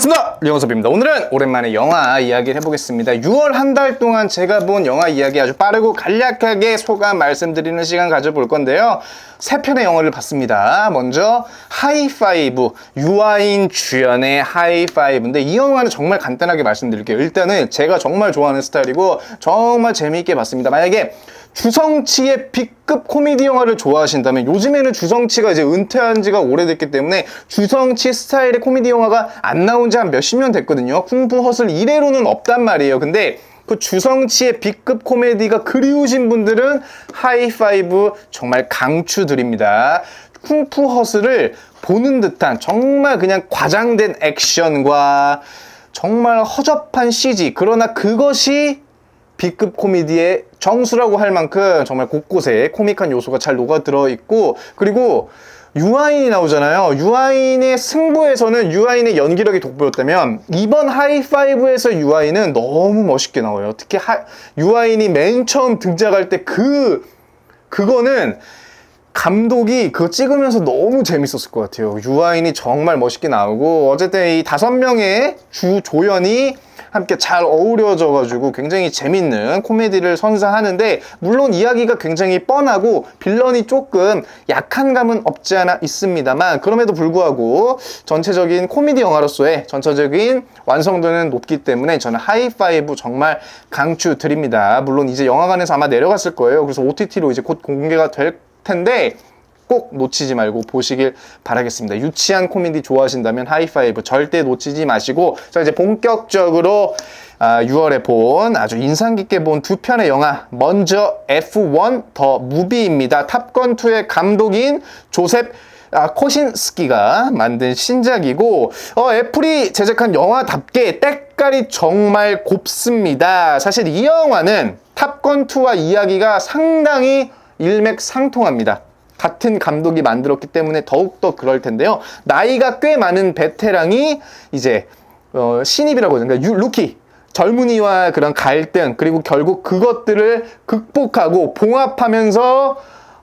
반갑습니다. 류영섭입니다. 오늘은 오랜만에 영화 이야기를 해보겠습니다. 6월 한 달 동안 제가 본 영화 이야기 아주 빠르고 간략하게 소감 말씀드리는 시간 가져볼 건데요. 세 편의 영화를 봤습니다. 먼저 하이파이브, 유아인 주연의 하이파이브인데 이 영화는 정말 간단하게 말씀드릴게요. 일단은 제가 정말 좋아하는 스타일이고 정말 재미있게 봤습니다. 만약에 주성치의 B급 코미디 영화를 좋아하신다면 요즘에는 주성치가 이제 은퇴한 지가 오래됐기 때문에 주성치 스타일의 코미디 영화가 안 나온 지 한 몇십 년 됐거든요. 쿵푸 허슬 이래로는 없단 말이에요. 근데 그 주성치의 B급 코미디가 그리우신 분들은 하이파이브 정말 강추드립니다. 쿵푸 허슬을 보는 듯한 정말 그냥 과장된 액션과 정말 허접한 CG 그러나 그것이 B급 코미디의 정수라고 할 만큼 정말 곳곳에 코믹한 요소가 잘 녹아들어 있고 그리고 유아인이 나오잖아요. 유아인의 승부에서는 유아인의 연기력이 돋보였다면 이번 하이파이브에서 유아인은 너무 멋있게 나와요. 특히 하, 유아인이 맨 처음 등장할 때 그 그거는 감독이 그거 찍으면서 너무 재밌었을 것 같아요. 유아인이 정말 멋있게 나오고 어쨌든 이 다섯 명의 주 조연이 함께 잘 어우러져가지고 굉장히 재밌는 코미디를 선사하는데 물론 이야기가 굉장히 뻔하고 빌런이 조금 약한 감은 없지 않아 있습니다만 그럼에도 불구하고 전체적인 코미디 영화로서의 전체적인 완성도는 높기 때문에 저는 하이파이브 정말 강추드립니다. 물론 이제 영화관에서 아마 내려갔을 거예요. 그래서 OTT로 이제 곧 공개가 될 텐데 꼭 놓치지 말고 보시길 바라겠습니다. 유치한 코미디 좋아하신다면 하이파이브 절대 놓치지 마시고 자 이제 본격적으로 아, 6월에 본 아주 인상 깊게 본 두 편의 영화 먼저 F1 더 무비입니다. 탑건 2의 감독인 조셉 아, 코신스키가 만든 신작이고 어, 애플이 제작한 영화답게 때깔이 정말 곱습니다. 사실 이 영화는 탑건2와 이야기가 상당히 일맥상통합니다. 같은 감독이 만들었기 때문에 더욱더 그럴 텐데요. 나이가 꽤 많은 베테랑이 이제 어, 신입이라고 하죠. 그러니까 유, 루키. 젊은이와 그런 갈등 그리고 결국 그것들을 극복하고 봉합하면서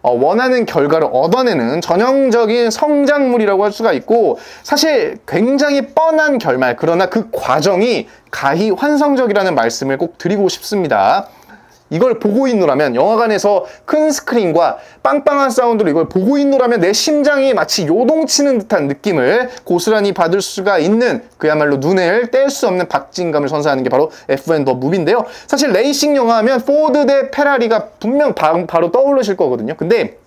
어, 원하는 결과를 얻어내는 전형적인 성장물이라고 할 수가 있고 사실 굉장히 뻔한 결말 그러나 그 과정이 가히 환상적이라는 말씀을 꼭 드리고 싶습니다. 이걸 보고 있노라면 영화관에서 큰 스크린과 빵빵한 사운드로 이걸 보고 있노라면 내 심장이 마치 요동치는 듯한 느낌을 고스란히 받을 수가 있는 그야말로 눈을 뗄 수 없는 박진감을 선사하는 게 바로 F1 더 무비인데요. 사실 레이싱 영화 하면 포드 대 페라리가 분명 바, 바로 떠오르실 거거든요. 근데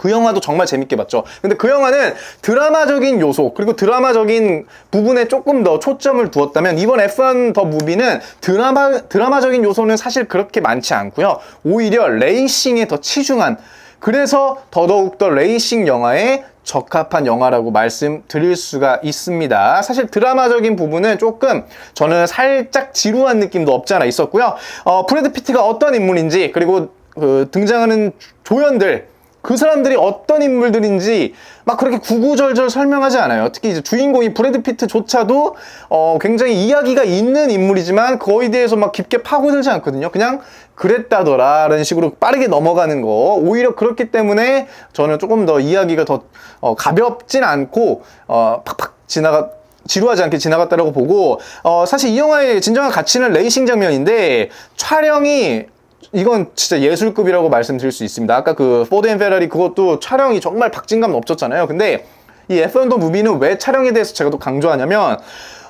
그 영화도 정말 재밌게 봤죠. 근데 그 영화는 드라마적인 요소, 그리고 드라마적인 부분에 조금 더 초점을 두었다면, 이번 F1 더 무비는 드라마, 드라마적인 요소는 사실 그렇게 많지 않고요. 오히려 레이싱에 더 치중한, 그래서 더더욱 더 레이싱 영화에 적합한 영화라고 말씀드릴 수가 있습니다. 사실 드라마적인 부분은 조금 저는 살짝 지루한 느낌도 없지 않아 있었고요. 어, 브래드 피트가 어떤 인물인지, 그리고 그 등장하는 조연들, 그 사람들이 어떤 인물들인지 막 그렇게 구구절절 설명하지 않아요. 특히 이제 주인공이 브래드 피트조차도 어 굉장히 이야기가 있는 인물이지만 거기에 대해서 막 깊게 파고들지 않거든요. 그냥 그랬다더라라는 식으로 빠르게 넘어가는 거. 오히려 그렇기 때문에 저는 조금 더 이야기가 더 어, 가볍진 않고 어, 팍팍 지나가 지루하지 않게 지나갔다라고 보고 어, 사실 이 영화의 진정한 가치는 레이싱 장면인데 촬영이 이건 진짜 예술급이라고 말씀드릴 수 있습니다. 아까 그 포드 앤 페라리 그것도 촬영이 정말 박진감 넘쳤잖아요. 근데 이 F1 더 무비는 왜 촬영에 대해서 제가 또 강조하냐면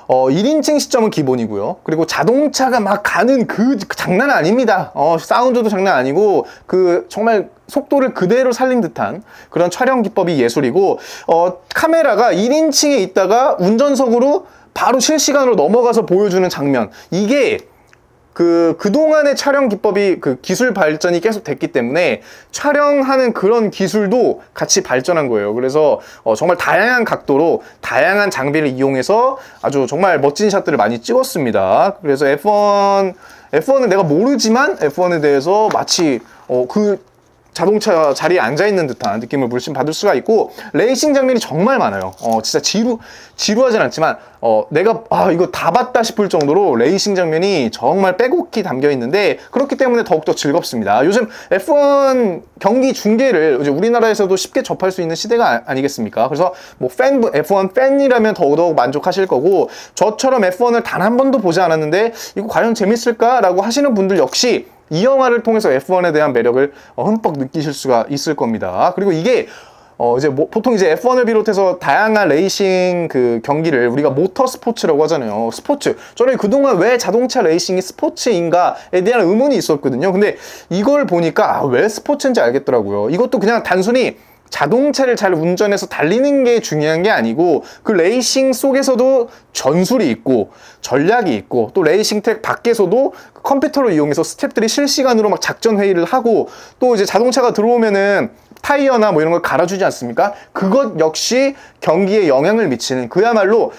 어, 1인칭 시점은 기본이고요. 그리고 자동차가 막 가는 그, 그 장난 아닙니다. 어, 사운드도 장난 아니고 그 정말 속도를 그대로 살린 듯한 그런 촬영 기법이 예술이고 어, 카메라가 1인칭에 있다가 운전석으로 바로 실시간으로 넘어가서 보여주는 장면. 이게 그, 그동안의 촬영 기법이 그 기술 발전이 계속 됐기 때문에 촬영하는 그런 기술도 같이 발전한 거예요. 그래서 어, 정말 다양한 각도로 다양한 장비를 이용해서 아주 정말 멋진 샷들을 많이 찍었습니다. 그래서 F1, F1은 내가 모르지만 F1에 대해서 마치 어, 그 자동차 자리에 앉아 있는 듯한 느낌을 물씬 받을 수가 있고 레이싱 장면이 정말 많아요. 어 진짜 지루 지루하진 않지만 어 내가 아 이거 다 봤다 싶을 정도로 레이싱 장면이 정말 빼곡히 담겨 있는데 그렇기 때문에 더욱더 즐겁습니다. 요즘 F1 경기 중계를 이제 우리나라에서도 쉽게 접할 수 있는 시대가 아, 니겠습니까 그래서 뭐 팬, F1 팬이라면 더더욱 만족하실 거고 저처럼 F1을 단 한 번도 보지 않았는데 이거 과연 재밌을까라고 하시는 분들 역시 이 영화를 통해서 F1에 대한 매력을 어, 흠뻑 느끼실 수가 있을 겁니다. 그리고 이게 어 이제 뭐 보통 이제 F1을 비롯해서 다양한 레이싱 그 경기를 우리가 모터 스포츠라고 하잖아요. 스포츠. 저는 그동안 왜 자동차 레이싱이 스포츠인가에 대한 의문이 있었거든요. 근데 이걸 보니까 아, 왜 스포츠인지 알겠더라고요. 이것도 그냥 단순히 자동차를 잘 운전해서 달리는 게 중요한 게 아니고 그 레이싱 속에서도 전술이 있고 전략이 있고 또 레이싱 트랙 밖에서도 그 컴퓨터를 이용해서 스탭들이 실시간으로 막 작전 회의를 하고 또 이제 자동차가 들어오면은 타이어나 뭐 이런 걸 갈아주지 않습니까? 그것 역시 경기에 영향을 미치는 그야말로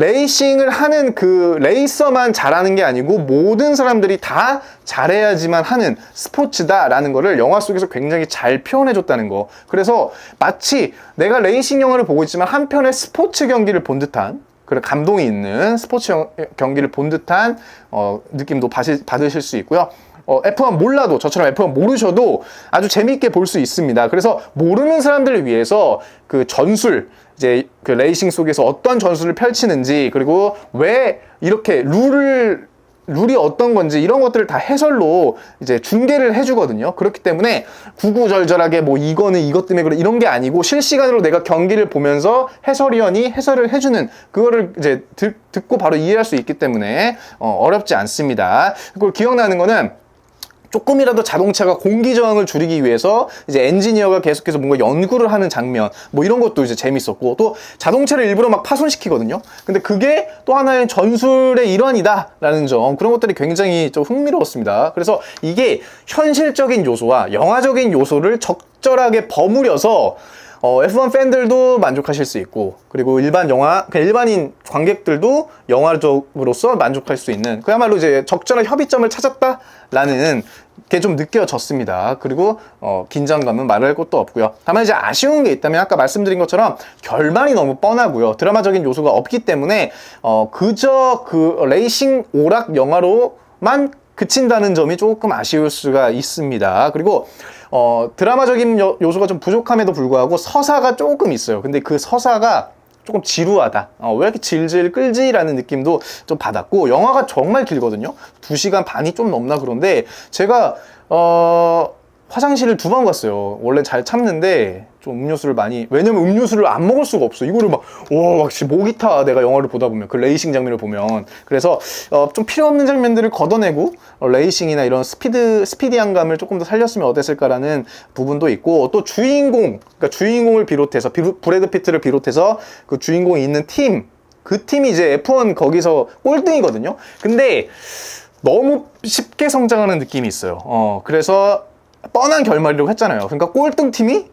레이싱을 하는 그 레이서만 잘하는 게 아니고 모든 사람들이 다 잘해야지만 하는 스포츠다라는 거를 영화 속에서 굉장히 잘 표현해 줬다는 거. 그래서 마치 내가 레이싱 영화를 보고 있지만 한편의 스포츠 경기를 본 듯한 그런 감동이 있는 스포츠 영- 경기를 본 듯한 어, 느낌도 받으, 받으실 수 있고요. 어, F1 몰라도 저처럼 F1 모르셔도 아주 재미있게 볼 수 있습니다. 그래서 모르는 사람들을 위해서 그 전술 이제 그 레이싱 속에서 어떤 전술을 펼치는지 그리고 왜 이렇게 룰을 룰이 어떤 건지 이런 것들을 다 해설로 이제 중계를 해주거든요. 그렇기 때문에 구구절절하게 뭐 이거는 이것 때문에 그래 이런 게 아니고 실시간으로 내가 경기를 보면서 해설위원이 해설을 해주는 그거를 이제 듣, 듣고 바로 이해할 수 있기 때문에 어, 어렵지 않습니다. 그리고 기억나는 거는 조금이라도 자동차가 공기 저항을 줄이기 위해서 이제 엔지니어가 계속해서 뭔가 연구를 하는 장면 뭐 이런 것도 이제 재밌었고 또 자동차를 일부러 막 파손시키거든요. 근데 그게 또 하나의 전술의 일환이다라는 점 그런 것들이 굉장히 좀 흥미로웠습니다. 그래서 이게 현실적인 요소와 영화적인 요소를 적절하게 버무려서 어, F1 팬들도 만족하실 수 있고 그리고 일반 영화 일반인 관객들도 영화적으로서 만족할 수 있는 그야말로 이제 적절한 협의점을 찾았다라는 게 좀 느껴졌습니다. 그리고 어, 긴장감은 말할 것도 없고요. 다만 이제 아쉬운 게 있다면 아까 말씀드린 것처럼 결말이 너무 뻔하고요. 드라마적인 요소가 없기 때문에 어, 그저 그 레이싱 오락 영화로만 그친다는 점이 조금 아쉬울 수가 있습니다. 그리고 어, 드라마적인 요, 요소가 좀 부족함에도 불구하고 서사가 조금 있어요. 근데 그 서사가 조금 지루하다. 어, 왜 이렇게 질질 끌지라는 느낌도 좀 받았고 영화가 정말 길거든요. 2시간 반이 좀 넘나 그런데 제가 어, 화장실을 두 번 갔어요. 원래 잘 참는데 좀 음료수를 많이 왜냐면 음료수를 안 먹을 수가 없어. 이거를 막와막 목이 타 내가 영화를 보다 보면 그 레이싱 장면을 보면 그래서 어, 좀 필요 없는 장면들을 걷어내고 어, 레이싱이나 이런 스피드 스피디한 감을 조금 더 살렸으면 어땠을까라는 부분도 있고 또 주인공 그러니까 주인공을 비롯해서 비루- 브래드 피트를 비롯해서 그 주인공이 있는 팀 그 팀이 이제 F1 거기서 꼴등이거든요. 근데 너무 쉽게 성장하는 느낌이 있어요. 어, 그래서 뻔한 결말이라고 했잖아요. 그러니까 꼴등 팀이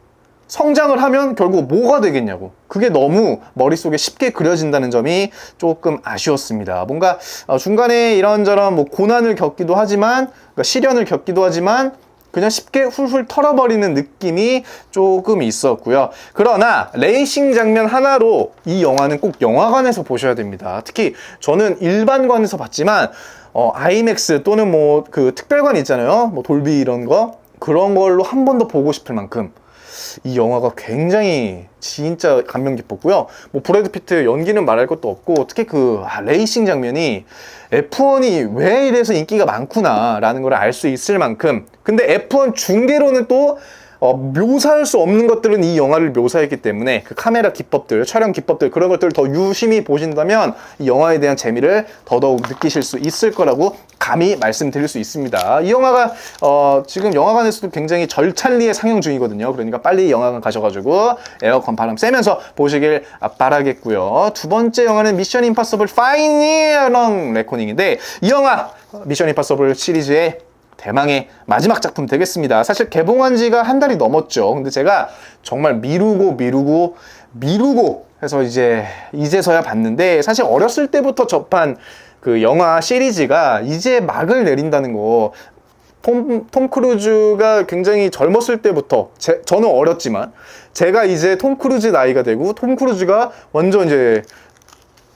성장을 하면 결국 뭐가 되겠냐고. 그게 너무 머릿속에 쉽게 그려진다는 점이 조금 아쉬웠습니다. 뭔가 어, 중간에 이런저런 뭐 고난을 겪기도 하지만, 그러니까 시련을 겪기도 하지만, 그냥 쉽게 훌훌 털어버리는 느낌이 조금 있었고요. 그러나 레이싱 장면 하나로 이 영화는 꼭 영화관에서 보셔야 됩니다. 특히 저는 일반관에서 봤지만 어, 아이맥스 또는 뭐 그 특별관 있잖아요. 뭐 돌비 이런 거 그런 걸로 한 번 더 보고 싶을 만큼 이 영화가 굉장히 진짜 감명 깊었고요. 뭐 브래드 피트 연기는 말할 것도 없고 특히 그 아, 레이싱 장면이 F1이 왜 이래서 인기가 많구나라는 걸 알 수 있을 만큼 근데 F1 중계로는 또 어, 묘사할 수 없는 것들은 이 영화를 묘사했기 때문에 그 카메라 기법들, 촬영 기법들 그런 것들을 더 유심히 보신다면 이 영화에 대한 재미를 더더욱 느끼실 수 있을 거라고 감히 말씀드릴 수 있습니다. 이 영화가 어, 지금 영화관에서도 굉장히 절찬리에 상영 중이거든요. 그러니까 빨리 영화관 가셔가지고 에어컨 바람 쐬면서 보시길 바라겠고요. 두 번째 영화는 미션 임파서블 파이널 레코닝인데 이 영화 미션 임파서블 시리즈의 대망의 마지막 작품 되겠습니다. 사실 개봉한 지가 한 달이 넘었죠. 근데 제가 정말 미루고 미루고 미루고 해서 이제 이제서야 봤는데 사실 어렸을 때부터 접한 그 영화 시리즈가 이제 막을 내린다는 거 톰, 톰 크루즈가 굉장히 젊었을 때부터 제, 저는 어렸지만 제가 이제 톰 크루즈 나이가 되고 톰 크루즈가 완전 이제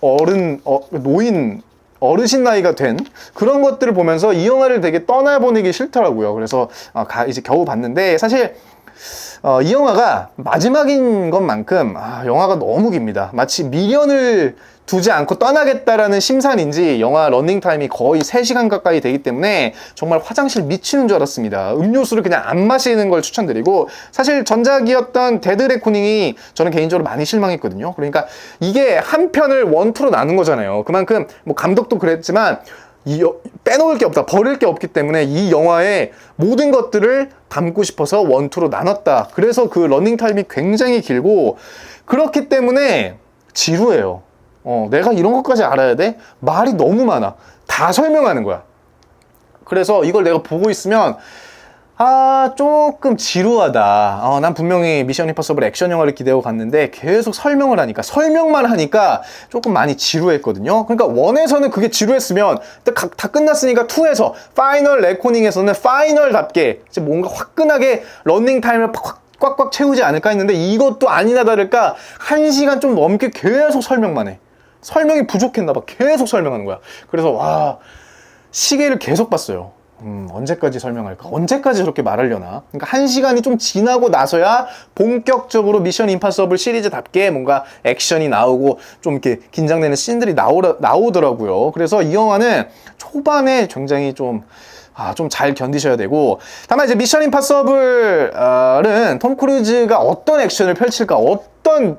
어른 어, 노인 어르신 나이가 된 그런 것들을 보면서 이 영화를 되게 떠나보내기 싫더라고요. 그래서 어, 가, 이제 겨우 봤는데 사실 어, 이 영화가 마지막인 것만큼 아, 영화가 너무 깁니다. 마치 미련을 두지 않고 떠나겠다라는 심산인지 영화 러닝타임이 거의 3시간 가까이 되기 때문에 정말 화장실 미치는 줄 알았습니다. 음료수를 그냥 안 마시는 걸 추천드리고 사실 전작이었던 데드 레코닝이 저는 개인적으로 많이 실망했거든요. 그러니까 이게 한 편을 원투로 나눈 거잖아요. 그만큼 뭐 감독도 그랬지만 이 여- 빼놓을 게 없다, 버릴 게 없기 때문에 이 영화의 모든 것들을 담고 싶어서 원투로 나눴다. 그래서 그 러닝 타임이 굉장히 길고 그렇기 때문에 지루해요. 어, 내가 이런 것까지 알아야 돼? 말이 너무 많아. 다 설명하는 거야. 그래서 이걸 내가 보고 있으면 아 조금 지루하다. 어, 난 분명히 미션 임파서블 액션 영화를 기대하고 갔는데 계속 설명을 하니까 설명만 하니까 조금 많이 지루했거든요. 그러니까 원에서는 그게 지루했으면 다, 가- 다 끝났으니까 투에서 파이널 레코닝에서는 파이널답게 이제 뭔가 화끈하게 런닝 타임을 팍 꽉꽉 채우지 않을까 했는데 이것도 아니나 다를까 한 시간 좀 넘게 계속 설명만 해. 설명이 부족했나 봐. 계속 설명하는 거야. 그래서 와 시계를 계속 봤어요. 음, 언제까지 설명할까? 언제까지 저렇게 말하려나? 그러니까 한 시간이 좀 지나고 나서야 본격적으로 미션 임파서블 시리즈답게 뭔가 액션이 나오고 좀 이렇게 긴장되는 씬들이 나오라, 나오더라고요. 그래서 이 영화는 초반에 굉장히 좀 아, 좀 잘 견디셔야 되고. 다만 이제 미션 임파서블은 톰 크루즈가 어떤 액션을 펼칠까, 어떤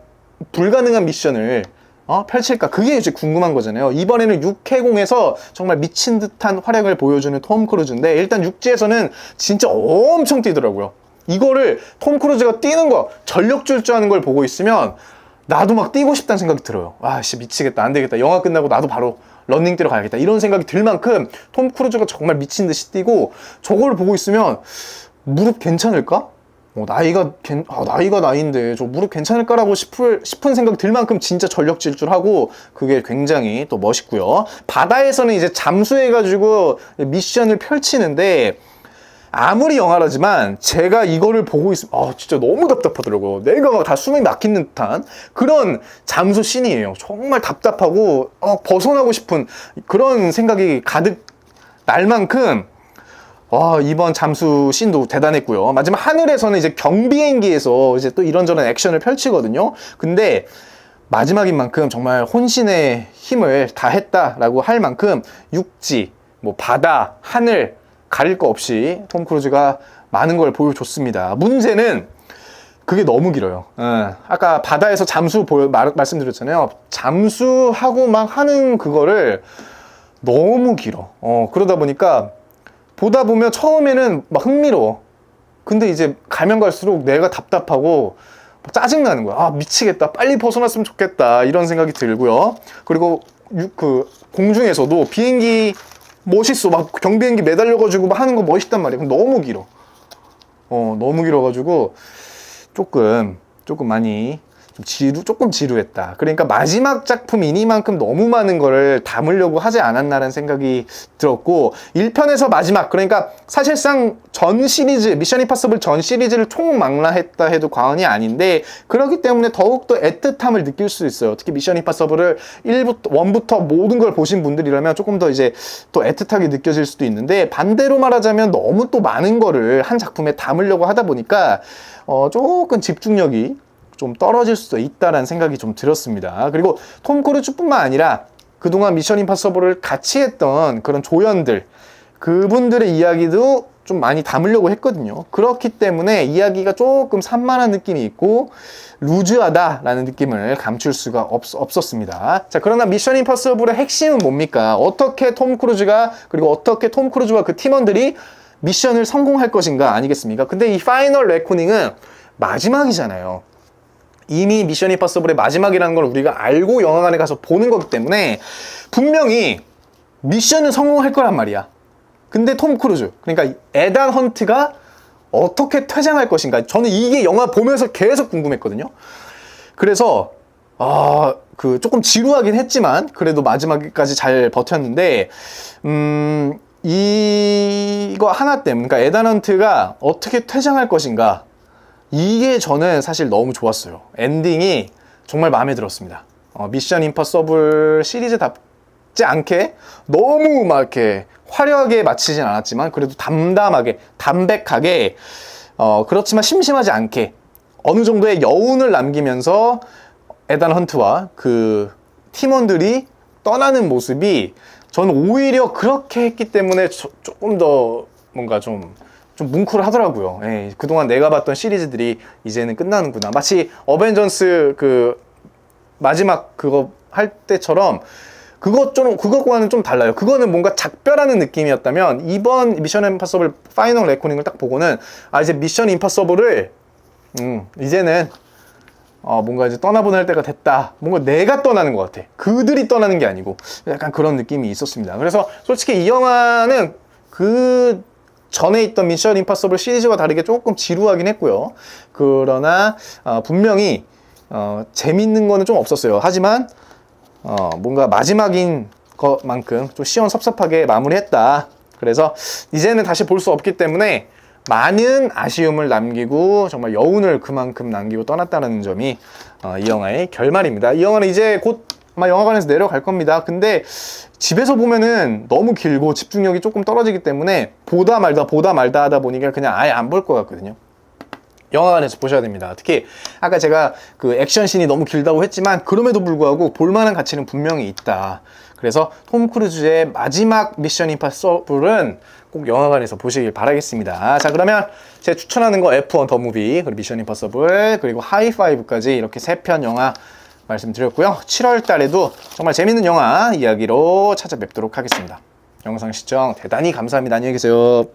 불가능한 미션을 어? 펼칠까? 그게 이제 궁금한 거잖아요. 이번에는 6회공에서 정말 미친 듯한 활약을 보여주는 톰 크루즈인데, 일단 육지에서는 진짜 엄청 뛰더라고요. 이거를 톰 크루즈가 뛰는 거, 전력 질주하는 걸 보고 있으면, 나도 막 뛰고 싶다는 생각이 들어요. 아, 씨, 미치겠다. 안 되겠다. 영화 끝나고 나도 바로 런닝 뛰러 가야겠다. 이런 생각이 들 만큼 톰 크루즈가 정말 미친 듯이 뛰고, 저걸 보고 있으면, 무릎 괜찮을까? 어, 나이가 괜- 아, 나이가 나이인데 저 무릎 괜찮을까라고 싶을, 싶은 생각이 들 만큼 진짜 전력 질주하고 그게 굉장히 또 멋있고요. 바다에서는 이제 잠수해가지고 미션을 펼치는데 아무리 영화라지만 제가 이거를 보고 있으면 아 진짜 너무 답답하더라고요. 내가 다 숨이 막힌 듯한 그런 잠수 씬이에요. 정말 답답하고 어, 벗어나고 싶은 그런 생각이 가득 날 만큼 와 이번 잠수 씬도 대단했고요. 마지막 하늘에서는 이제 경비행기에서 이제 또 이런저런 액션을 펼치거든요. 근데 마지막인 만큼 정말 혼신의 힘을 다했다라고 할 만큼 육지, 뭐 바다, 하늘 가릴 거 없이 톰 크루즈가 많은 걸 보여줬습니다. 문제는 그게 너무 길어요. 예. 아까 바다에서 잠수 보여, 말, 말씀드렸잖아요. 잠수하고 막 하는 그거를 너무 길어. 어, 그러다 보니까 보다 보면 처음에는 막 흥미로워. 근데 이제 가면 갈수록 내가 답답하고 짜증나는 거야. 아, 미치겠다. 빨리 벗어났으면 좋겠다. 이런 생각이 들고요. 그리고 유- 그 공중에서도 비행기 멋있어. 막 경비행기 매달려가지고 막 하는 거 멋있단 말이야. 근데 너무 길어. 어, 너무 길어가지고 조금, 조금 많이 좀 지루, 조금 지루했다. 그러니까 마지막 작품 이니만큼 너무 많은 거를 담으려고 하지 않았나라는 생각이 들었고, 1편에서 마지막, 그러니까 사실상 전 시리즈, 미션 임파서블 전 시리즈를 총망라했다 해도 과언이 아닌데, 그렇기 때문에 더욱더 애틋함을 느낄 수 있어요. 특히 미션 임파서블을 1부터, 1부터 모든 걸 보신 분들이라면 조금 더 이제 또 애틋하게 느껴질 수도 있는데, 반대로 말하자면 너무 또 많은 거를 한 작품에 담으려고 하다 보니까, 어, 조금 집중력이 좀 떨어질 수도 있다라는 생각이 좀 들었습니다. 그리고 톰 크루즈뿐만 아니라 그동안 미션 임파서블을 같이 했던 그런 조연들 그분들의 이야기도 좀 많이 담으려고 했거든요. 그렇기 때문에 이야기가 조금 산만한 느낌이 있고 루즈하다라는 느낌을 감출 수가 없, 없었습니다. 자, 그러나 미션 임파서블의 핵심은 뭡니까? 어떻게 톰 크루즈가 그리고 어떻게 톰 크루즈와 그 팀원들이 미션을 성공할 것인가 아니겠습니까? 근데 이 파이널 레코닝은 마지막이잖아요. 이미 미션 임파서블의 마지막이라는 걸 우리가 알고 영화관에 가서 보는 거기 때문에 분명히 미션은 성공할 거란 말이야. 근데 톰 크루즈, 그러니까 에단 헌트가 어떻게 퇴장할 것인가. 저는 이게 영화 보면서 계속 궁금했거든요. 그래서 아, 그 조금 지루하긴 했지만 그래도 마지막까지 잘 버텼는데 음, 이거 하나 때문에, 그러니까 에단 헌트가 어떻게 퇴장할 것인가. 이게 저는 사실 너무 좋았어요. 엔딩이 정말 마음에 들었습니다. 어, 미션 임퍼서블 시리즈답지 않게 너무 막 이렇게 화려하게 마치진 않았지만 그래도 담담하게, 담백하게, 어, 그렇지만 심심하지 않게 어느 정도의 여운을 남기면서 에단 헌트와 그 팀원들이 떠나는 모습이 저는 오히려 그렇게 했기 때문에 조- 조금 더 뭔가 좀, 좀 뭉클하더라고요. 예, 그동안 내가 봤던 시리즈들이 이제는 끝나는구나. 마치 어벤져스 그 마지막 그거 할 때처럼 그것 좀 그것과는 좀 달라요. 그거는 뭔가 작별하는 느낌이었다면 이번 미션 임파서블 파이널 레코닝을 딱 보고는 아 이제 미션 임파서블을 음 이제는 어, 뭔가 이제 떠나보낼 때가 됐다. 뭔가 내가 떠나는 것 같아. 그들이 떠나는 게 아니고 약간 그런 느낌이 있었습니다. 그래서 솔직히 이 영화는 그 전에 있던 미션 임파서블 시리즈와 다르게 조금 지루하긴 했고요. 그러나 어, 분명히 어, 재밌는 거는 좀 없었어요. 하지만 어, 뭔가 마지막인 것만큼 좀 시원섭섭하게 마무리했다. 그래서 이제는 다시 볼 수 없기 때문에 많은 아쉬움을 남기고 정말 여운을 그만큼 남기고 떠났다는 점이 어, 이 영화의 결말입니다. 이 영화는 이제 곧 아마 영화관에서 내려갈 겁니다. 근데 집에서 보면은 너무 길고 집중력이 조금 떨어지기 때문에 보다 말다 보다 말다 하다 보니까 그냥 아예 안 볼 것 같거든요. 영화관에서 보셔야 됩니다. 특히 아까 제가 그 액션 씬이 너무 길다고 했지만 그럼에도 불구하고 볼만한 가치는 분명히 있다. 그래서 톰 크루즈의 마지막 미션 임파서블은 꼭 영화관에서 보시길 바라겠습니다. 자 그러면 제가 추천하는 거 F1 더 무비 그리고 미션 임파서블 그리고 하이파이브까지 이렇게 세 편 영화 말씀드렸고요. 7월 달에도 정말 재밌는 영화 이야기로 찾아뵙도록 하겠습니다. 영상 시청 대단히 감사합니다. 안녕히 계세요.